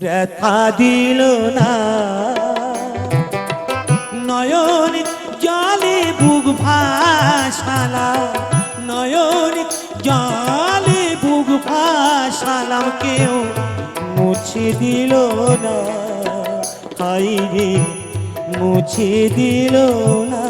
ব্যথা দিল না। নয়ন জলে বুক ভাসালা নয়ন জলে বুক ভাসালাম, কেউ মুছে দিল না। হাই মুছে দিল না।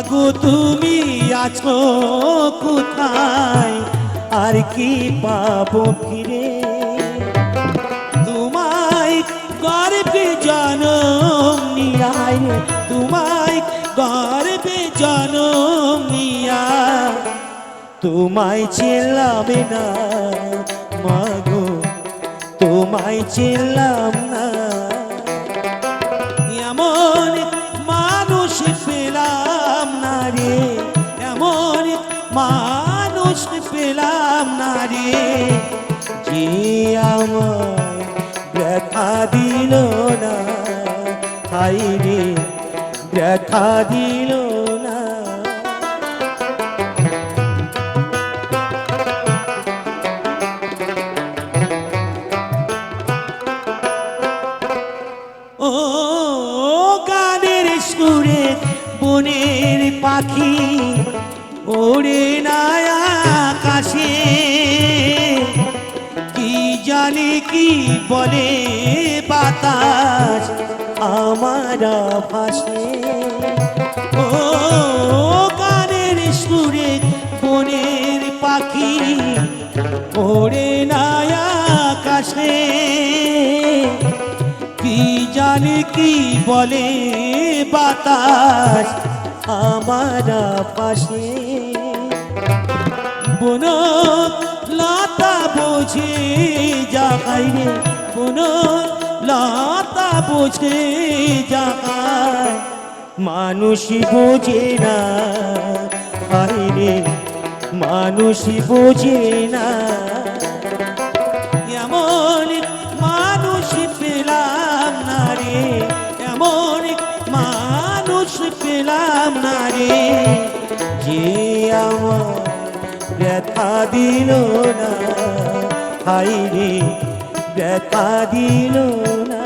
মাগো তুমি আছো কোথায়? আর কি পাবো ফিরে? তোমায় গর্বে জনম নিয়ায় তোমায় গর্বে জনম নিয়া তোমায় চেলাবে না মাগো তোমায় চেলাম মানুষ পেলাম না যে আমায় ব্যথা দিল না হাই রে ব্যথা দিল পাখি ওরে না আকাশে কি জানে কি বলে বাতাস আমার ভাসে? ও গানের সুরে বনের পাখি, ওরে না আকাশে কি জানে কি বলে বাতাস আমার পাশে। বন, লতা বোঝে জাগাই রে। বন, লতা বোঝে জাগায় মানুষ বোঝে না হায় রে মানুষ বোঝে না পেলাম না রে। যে আমার ব্যথা দিল না। হাই রে ব্যথা দিল না।